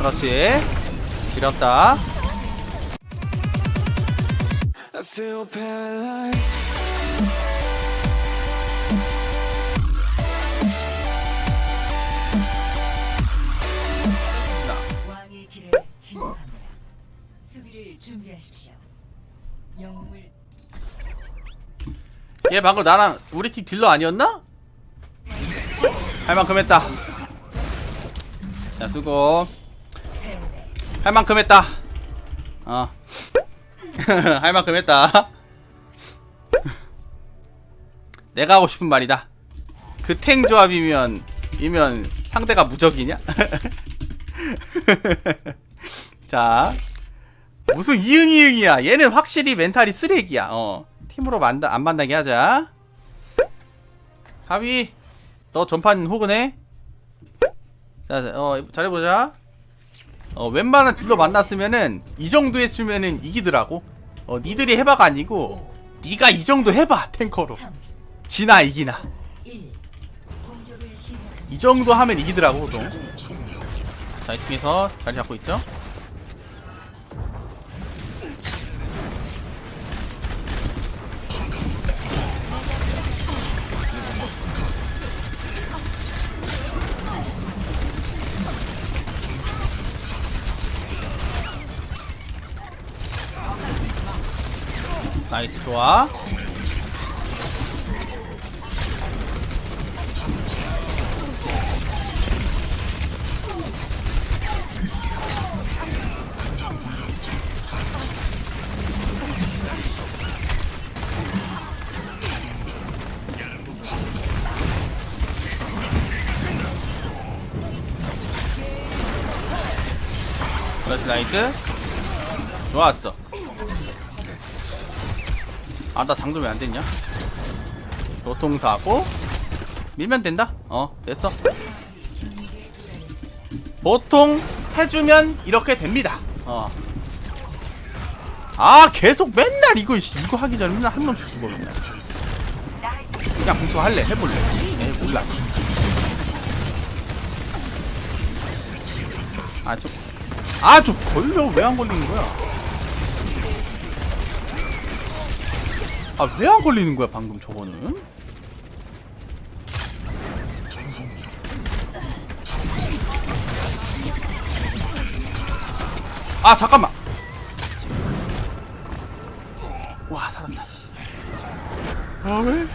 그렇지 지렸다 I feel paralyzed. 왕의 길을 진입합니다. 수비를 준비하십시오. 영웅을 얘 방금 나랑 우리 팀 딜러 아니었나? 할 만큼 했다 자 수고 할 만큼 했다. 어. 어할 만큼 했다. 내가 하고 싶은 말이다. 그 탱 조합이면 이면 상대가 무적이냐? 자 무슨 이응이응이야? 얘는 확실히 멘탈이 쓰레기야. 어 팀으로 만다 안 만나게 하자. 가위 너 전판 호근해? 자, 자, 어 잘해보자 어 웬만한 딜러 만났으면은 이 정도 해주면은 이기더라고 어 니들이 해봐가 아니고 니가 이 정도 해봐 탱커로 3, 지나 이기나 1. 공격을 시작합니다. 이 정도 하면 이기더라고 보통 자 이팀에서 자리 잡고 있죠 나이스 좋아. 그렇지 나이스. 좋았어 아 나 당근 왜안 됐냐? 교통사고? 밀면 된다? 어 됐어. 보통 해주면 이렇게 됩니다. 어. 아 계속 맨날 이거 씨, 이거 하기 전에 맨날 한명 죽고 맨날 그냥 공수 할래? 해볼래? 에 몰라. 아좀 아좀 걸려. 왜 안 걸리는 거야 아 왜 안 걸리는 거야 방금 저거는 아 잠깐만 와 살았다 아 왜?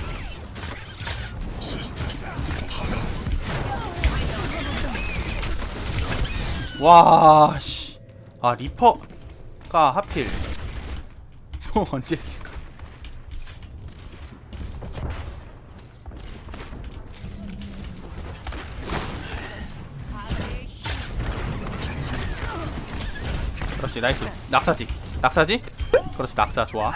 와, 씨. 아, 리퍼가 하필. 뭐 언제 했 그렇지, 나이스. 낙사지. 낙사지? 그렇지, 낙사. 좋아.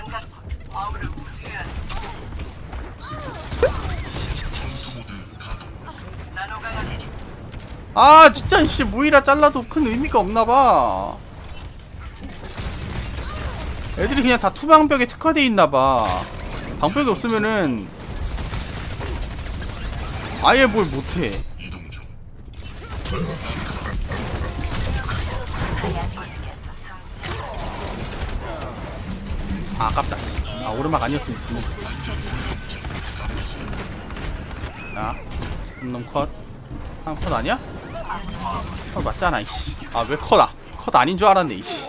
아 진짜 씨 모이라 잘라도 큰 의미가 없나봐 애들이 그냥 다 투방벽에 특화돼 있나봐 방벽이 없으면은 아예 뭘 못해 아 아깝다. 아 오르막 아니었으면 죽는 야 놈 컷. 한컷 아니야? 컷 맞잖아 이씨. 아 왜 컷아? 컷 아닌 줄 알았네 이씨.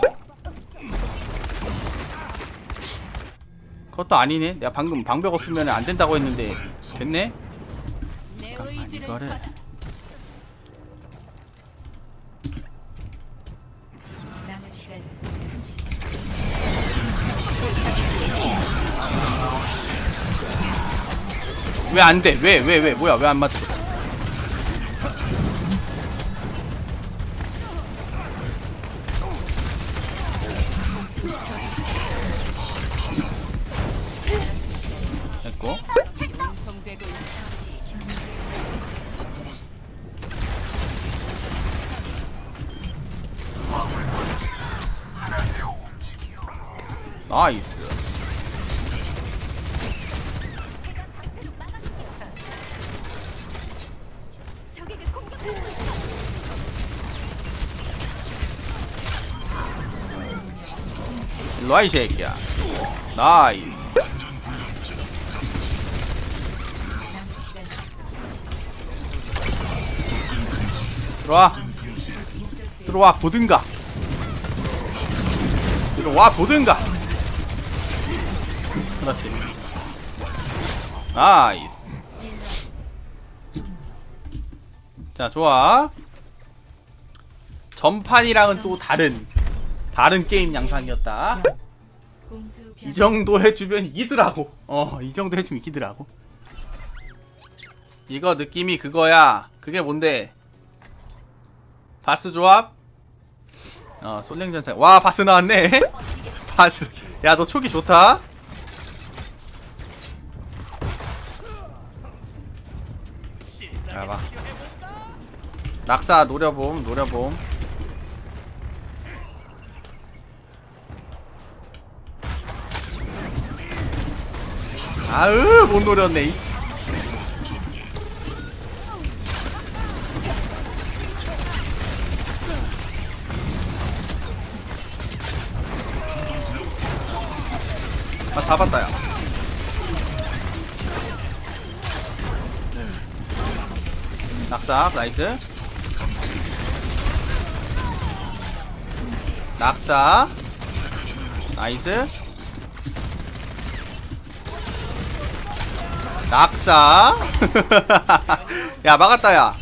컷도 아니네. 내가 방금 방벽 없으면 안 된다고 했는데 됐네? 잠깐만 이거를 왜 안 돼? 왜 왜 왜 뭐야 왜 안 맞춰 일로와 이 새끼야. 나이스. 남은 시간 30초. 들어와. 들어와 보든가. 들어와 보든가. 그렇지. 나이스. 자 좋아. 전판이랑은 또 다른 다른 게임 양상이었다. 이 정도 해주면 이기더라고. 어 이 정도 해주면 이기더라고. 이거 느낌이 그거야. 그게 뭔데? 바스 조합? 어 솔랭전사. 와 바스 나왔네. 바스. 야너 촉이 좋다. 야 봐. 낙사 노려봄 노려봄 아으 못 노렸네 이. 아 잡았다 야. 낙사 나이스. 낙사. 나이스 낙사. 야 막았다 야야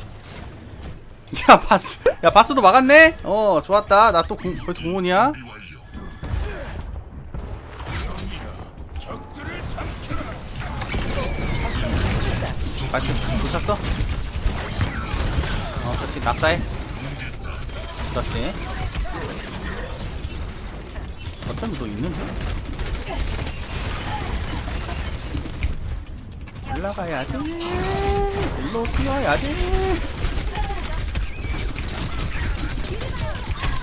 바스 야 바스도 막았네? 어 좋았다. 나 또 벌써 공원이야. 바스 놓쳤어? 어 그렇지 낙사해. 그렇지 어쩜 너 있는데 올라가야지. 일로 뛰어야지.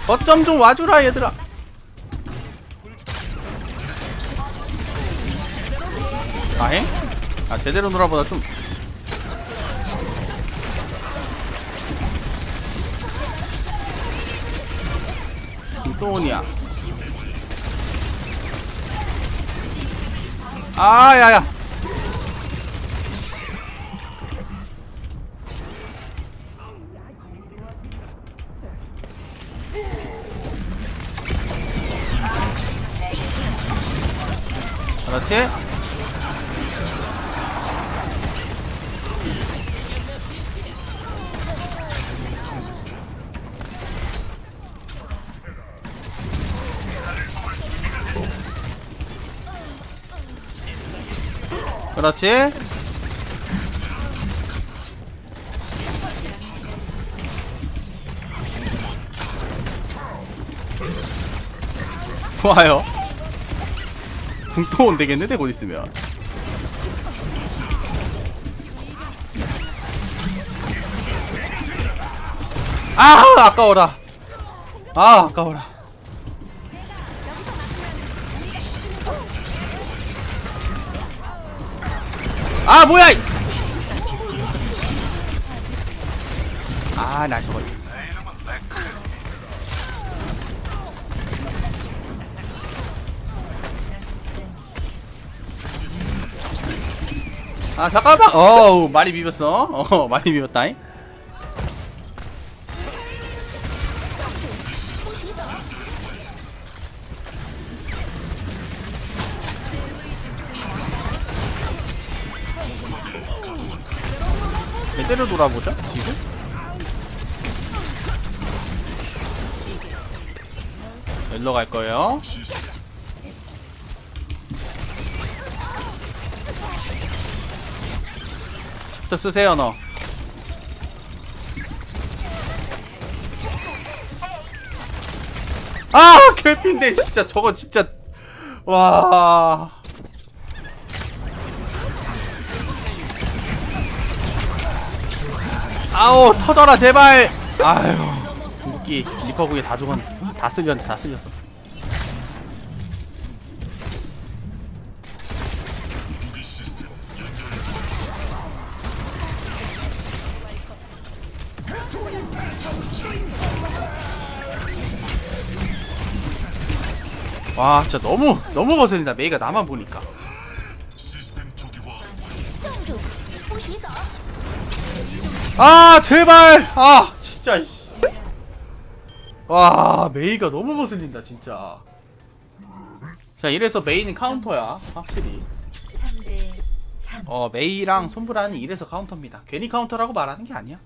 거점 좀 와주라 얘들아. 아행? 아 제대로 놀아보다 좀. 또온이야. 아 야야 그렇지 그렇지 좋아요. 궁토온 되겠는데 곧 있으면. 아 아까워라. 아 아까워라. 아 뭐야 이- 아, 나 저거. 아, 잠깐만. 어우, 많이 비볐어. 어, 많이 비볐다잉. 제대로 돌아보자, 지금. 일로 갈 거예요. 또 쓰세요, 너. 아, 개핀데 진짜 저거 진짜 와. 아우 터져라 제발. 아유, 무기 리퍼구이 다 죽었, 다 쓸렸, 다 쓸렸어. 와 진짜 너무 너무 거슬린다 메이가 나만 보니까. 아 제발! 아 진짜 와 메이가 너무 거슬린다 진짜. 자 이래서 메이는 카운터야 확실히. 어 메이랑 손브라는 이래서 카운터입니다. 괜히 카운터라고 말하는 게 아니야.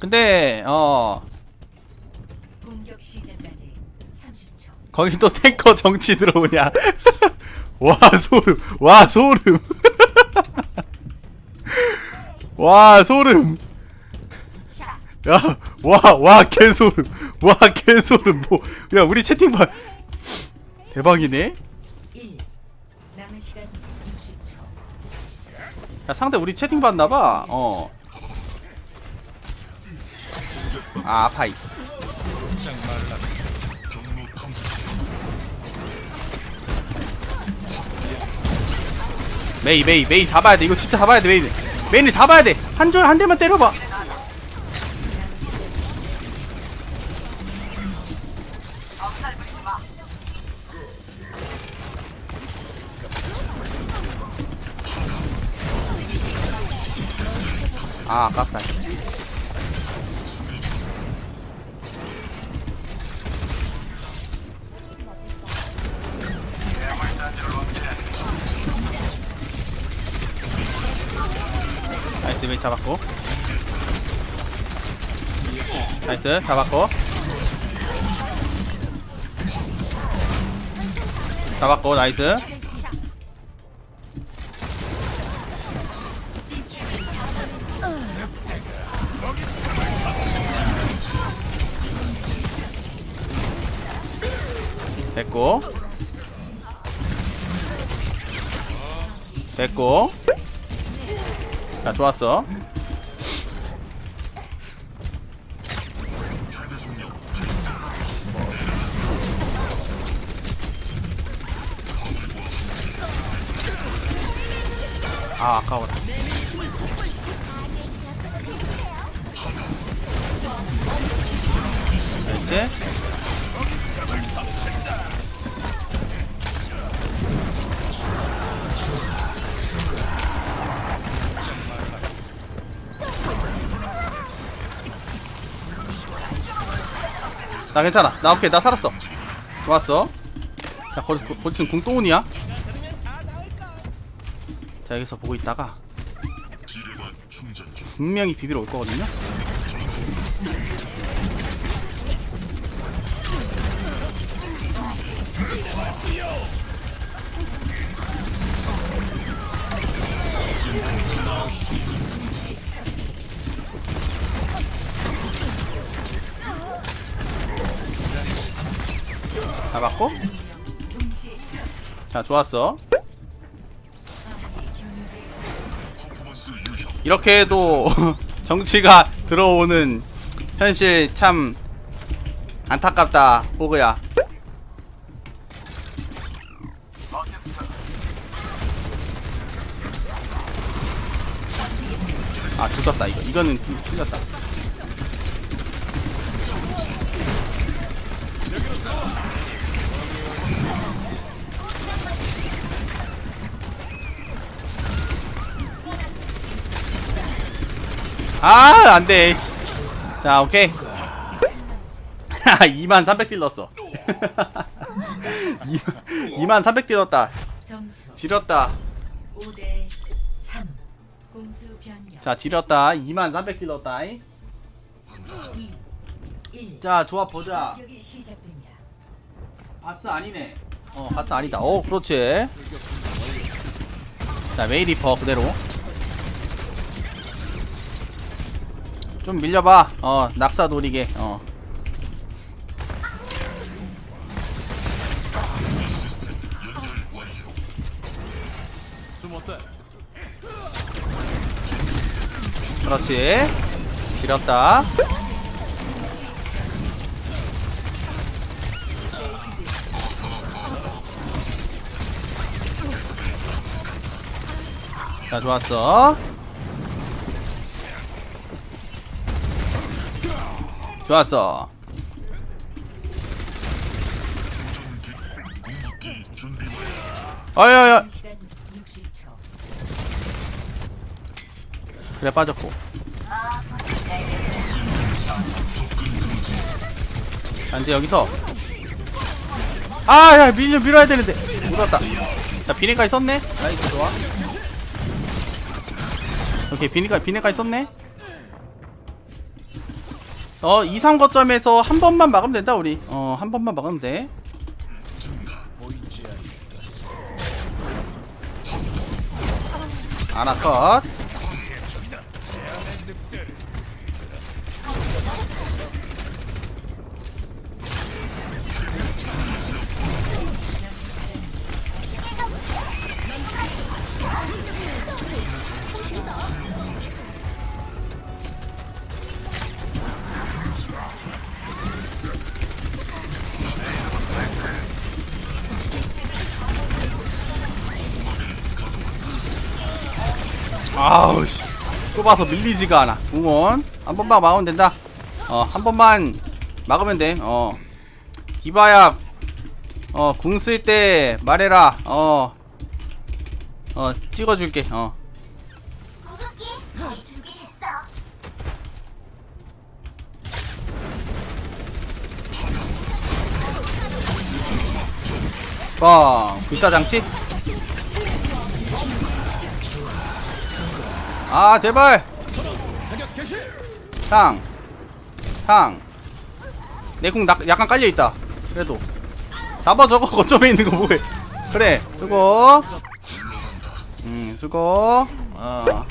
근데 어 공격 시작까지 30초. 거기 또 탱커 정치 들어오냐? 와 소름, 와 소름, 와 소름. 야, 와, 와 개소름, 와 개소름. 뭐, 야 우리 채팅방 대박이네. 1. 남은 시간 60초. 야 상대 우리 채팅 봤나봐. 어. 아 아파이. 메이 메이 메이 잡아야 돼. 이거 진짜 잡아야 돼 메이. 메이를 잡아야 돼한줄한 대만 때려봐. 아 아깝다 잡았고. 나이스 잡았고. 잡았고 나이스. 됐고. 됐고 자 좋았어. 아 아까워라. 자 이제 나 괜찮아. 나 오케이 나 살았어. 좋았어. 자 거기서 거기서 궁동훈이야? 자 여기서 보고 있다가 분명히 비비러 올 거거든요 잡았고. 자 좋았어. 이렇게 해도 정치가 들어오는 현실 참 안타깝다 호그야. 아 죽었다 이거. 이거는 좀 틀렸다 아 안돼 자 오케이 2만 300딜 넣었어 2만 300딜 넣었다 지렸다 5대 3. 공수 변경. 자 지렸다 2만 300딜 넣었다 2. 1. 자 조합 보자. 바스 아니네 어 바스 아니다 어 그렇지 자 메이리퍼 그대로 좀 밀려봐. 어 낙사 노리게. 어. 그렇지. 지렸다. 자 좋았어. 좋았어. 아야야 남은 시간 60초. 그래 빠졌고. 자, 이제 여기서. 아야 밀려 밀어야 되는데. 묻었다. 자 비냉까지 썼네? 나이스 좋아. 오케이 비냉까지 비냉까지 썼네 어 2, 3 거점에서 한 번만 막으면 된다 우리. 어 한 번만 막으면 돼. 아나 컷 좁아서 밀리지가 않아. 궁원. 한 번만 막으면 된다. 어한 번만 막으면 돼어. 디바야 어 궁 쓸 때 말해라. 어어 찍어줄게. 어 거의 준비됐어. 뻥. 불사장치 아 제발. 탕 탕내 궁 약간 깔려있다. 그래도. 잡아 저거. 거점에 있는 거 뭐해. 그래 수고. 음 수고. 어.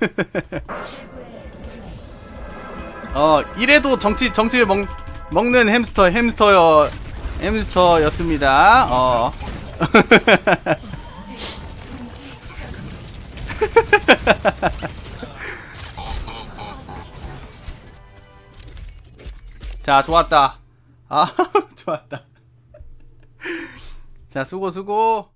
어 이래도 정치 정치를 먹 먹는 햄스터 햄스터여 햄스터였습니다. 어. 자 좋았다. 아 좋았다. 자 수고 수고.